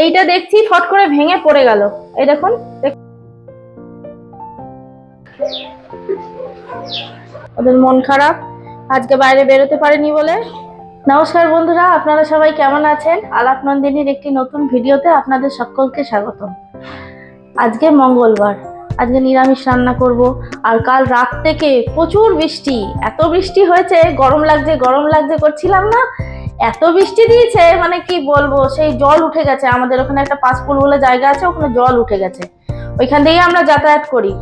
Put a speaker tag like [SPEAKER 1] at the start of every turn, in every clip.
[SPEAKER 1] এইটা দেখছি, ফট করে ভেঙে পড়ে গেল। এই দেখুন ওদের মন খারাপ। আজকে বাইরে বেরোতে পারেনি বলে। নমস্কার বন্ধুরা, আপনারা সবাই কেমন আছেন? আলাপ নন্দিনীর একটি নতুন ভিডিওতে আপনাদের সকলকে স্বাগত আজকে মঙ্গলবার। আজকে নিরামিষ রান্না করব। আর কাল রাত থেকে প্রচুর বৃষ্টি। এত বৃষ্টি হয়েছে, গরম লাগছে গরম লাগছে, করছিলাম না। এত বৃষ্টি দিয়েছে মানে কি বলব, সেই জল উঠে গেছে। আমাদের ওখানে একটা পাঁচপুল বলে জায়গা আছে, ওখানে জল উঠে গেছে। ওইখান থেকেই আমরা যাতায়াত করি।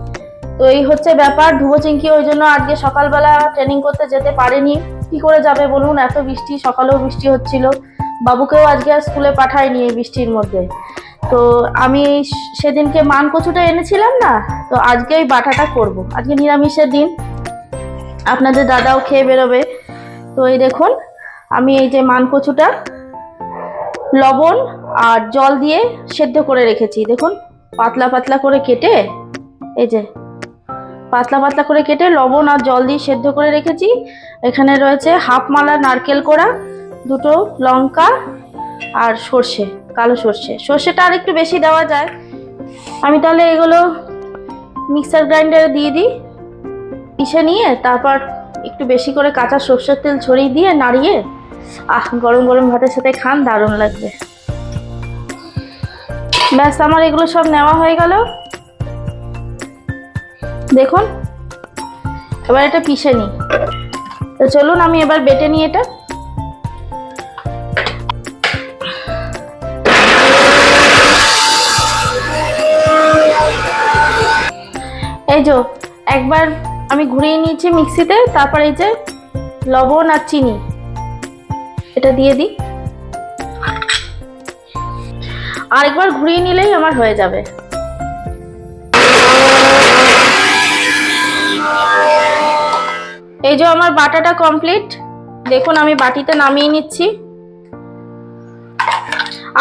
[SPEAKER 1] তো এই হচ্ছে ব্যাপার ধুবো চিঙ্কি ওই জন্য আজকে সকালবেলা ট্রেনিং করতে যেতে পারেনি। কি করে যাবে বলুন, এত বৃষ্টি, সকালেও বৃষ্টি হচ্ছিল। বাবুকেও আজকে আর স্কুলে পাঠায়নি এই বৃষ্টির মধ্যে। তো আমি সেদিনকে মান কচুটা এনেছিলাম না, তো আজকে ওই বাটাটা করব। আজকে নিরামিষের দিন। আপনাদের দাদাও খেয়ে বেরোবে। তো এই দেখুন আমি এই যে মান কচুটা লবণ আর জল দিয়ে সেদ্ধ করে রেখেছি। দেখুন, পাতলা পাতলা করে কেটে, এই যে, পাতলা পাতলা করে কেটে লবণ আর জল দিয়ে সেদ্ধ করে রেখেছি। এখানে রয়েছে হাফ মালা নারকেল কোড়া, দুটো লঙ্কা আর সর্ষে, কালো সর্ষে। সর্ষেটা আর একটু বেশি দেওয়া যায়। আমি তাহলে এগুলো মিক্সার গ্রাইন্ডারে দিয়ে দিই, পিষে নিয়ে তারপর একটু বেশি করে কাঁচা সর্ষের তেল ছড়িয়ে দিয়ে নাড়িয়ে আহ, গরম গরম ভাতের সাথে খান, দারুণ লাগবে। ব্যাস, আমার এগুলো সব নেওয়া হয়ে গেল। দেখুন, এবার এটা পিষে নিই। তো চলুন, আমি এবার বেটে নিই এটা। এই যে, একবার আমি ঘুরিয়ে নিয়েছি মিক্সিতে, তারপর এই যে লবণ আর চিনি। এটা দিয়ে দিই। আরেকবার ঘুরিয়ে নিলেই আমার হয়ে যাবে। এই যে আমার বাটাটা কমপ্লিট দেখুন, আমি বাটিতে নামিয়ে নিচ্ছি।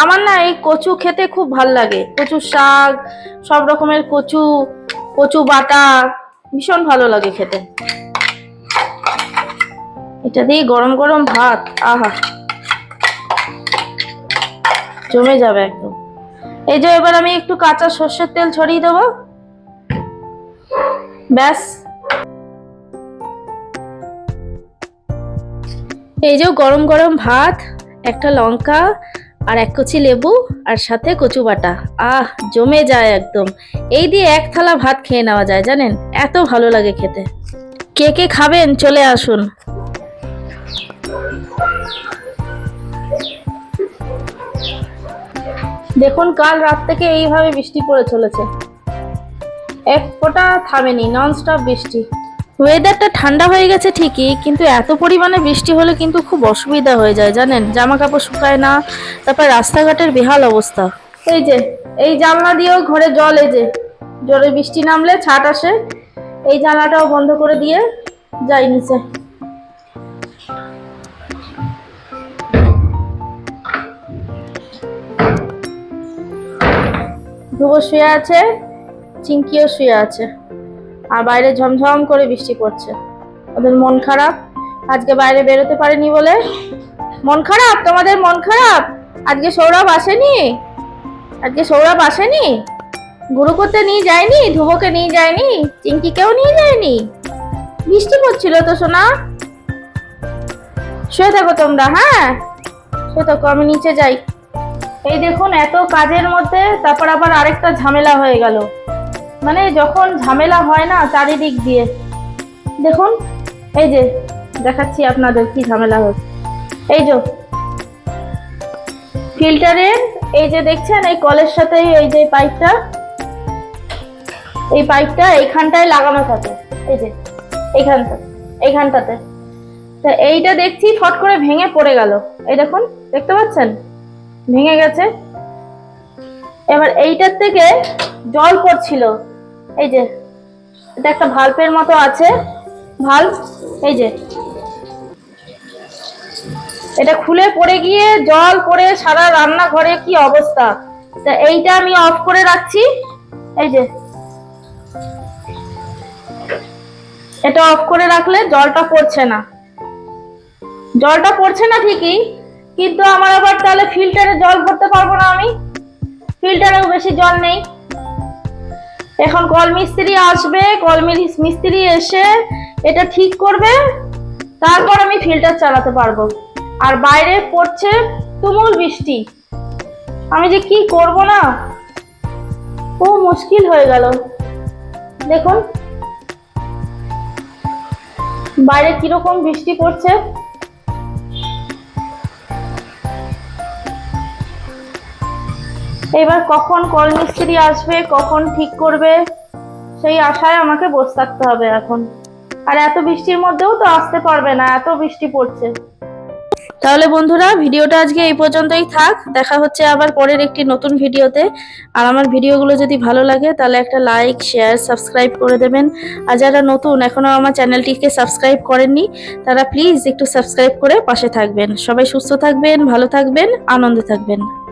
[SPEAKER 1] আমার না এই কচু খেতে খুব ভালো লাগে। কচু শাক, সব রকমের কচু কচু বাটা ভীষণ ভালো লাগে খেতে। এটা দিয়ে গরম গরম ভাত, আহা। জমে যাবে একদম। এই যে এবার আমি একটু কাঁচা সর্ষের তেল ছড়িয়ে দেবো। ব্যাস। এই যে গরম গরম ভাত, একটা লঙ্কা, আর এক কচি লেবু, আর সাথে কচু বাটা। আহ, জমে যায় একদম। এই দিয়ে এক থালা ভাত খেয়ে নেওয়া যায়, জানেন? এত ভালো লাগে খেতে। কে কে খাবেন, চলে আসুন। দেখুন কাল রাত থেকে এইভাবে বৃষ্টি পড়ে চলেছে। এক ফোঁটা থামেনি ননস্টপ বৃষ্টি। ওয়েদারটা ঠান্ডা হয়ে গেছে ঠিকই কিন্তু এত পরিমাণে বৃষ্টি হলে কিন্তু খুব অসুবিধা হয়ে যায় জানেন? জামা কাপড় শুকায় না তারপর রাস্তাঘাটের বেহাল অবস্থা। এই যে এই জানলা দিয়েও ঘরে জল এই যে জোরে বৃষ্টি নামলে ছাট আসে। এই জানলাটাও বন্ধ করে দিয়ে যাই নিচে। ধ্রুব শুয়ে আছে চিঙ্কিও শুয়ে আছে। আর বাইরে ঝমঝম করে বৃষ্টি পড়ছে। ওদের মন খারাপ। আজকে বাইরে বেরোতে পারেনি বলে। মন খারাপ? তোমাদের মন খারাপ? আজকে সৌরভ আসেনি? আজকে সৌরভ আসেনি? গুরু করতে নিয়ে যায়নি? ধ্রুবকে নিয়ে যায়নি? চিঙ্কিকেও নিয়ে যায়নি? বৃষ্টি পড়ছিল তো, সোনা। শুয়ে থাকো তোমরা হ্যাঁ? শুয়ে থাকো, আমি নিচে যাই। এই দেখুন, এত কাজের মধ্যে তারপর আবার আরেকটা ঝামেলা হয়ে গেল। মানে যখন ঝামেলা হয় না চারিদিক দিয়ে। দেখুন, এই যে দেখাচ্ছি আপনাদের কি ঝামেলা হচ্ছে। এই যে ফিল্টারের, এই যে দেখছেন, এই কলের সাথে এই যে পাইপটা, এই পাইপটা এইখানটায় লাগানো থাকে। এই যে এইখানটা, এইখানটাতে। তা এইটা দেখছি ফট করে ভেঙে পড়ে গেল। এই দেখুন, দেখতে পাচ্ছেন? ভেঙে গেছে। এবার এইটার থেকে জল পড়ছিল। এই যে, এটা একটা ভাল্পের মতো আছে। ভাল্ব এই যে। এটা খুলে পড়ে গিয়ে জল পড়ে সারা রান্নাঘরে কি অবস্থা? তা এইটা আমি অফ করে রাখছি। এই যে। এটা অফ করে রাখলে জলটা পড়ছে না। জলটা পড়ছে না ঠিকই কিন্তু আমার আবার তাহলে ফিল্টারে জল ভরতে পারব না আমি। ফিল্টারেও বেশি জল নেই। এখন কল মিস্ত্রি আসবে কল মিস- মিস্ত্রি এসে এটা ঠিক করবে, তারপর আমি ফিল্টার চালাতে পারব। আর বাইরে পড়ছে তুমুল বৃষ্টি। আমি যে কি করব না? ও মুশকিল হয়ে গেল। দেখুন। বাইরে কীরকম বৃষ্টি পড়ছে। এবার কখন কল মিস্ত্রি আসবে, কখন ঠিক করবে, সেই আশায় আমাকে বসে থাকতে হবে এখন। আর এত বৃষ্টির মধ্যেও তো আসতে পারবে না, এত বৃষ্টি পড়ছে। তাহলে বন্ধুরা, ভিডিওটা আজকে এই পর্যন্তই থাক। দেখা হচ্ছে আবার পরের একটি নতুন ভিডিওতে। আর আমার ভিডিওগুলো যদি ভালো লাগে, তাহলে একটা লাইক শেয়ার সাবস্ক্রাইব করে দেবেন। আর যারা নতুন এখনও আমার চ্যানেলটিকে সাবস্ক্রাইব করেননি, তারা প্লিজ একটু সাবস্ক্রাইব করে পাশে থাকবেন। সবাই সুস্থ থাকবেন, ভালো থাকবেন, আনন্দে থাকবেন।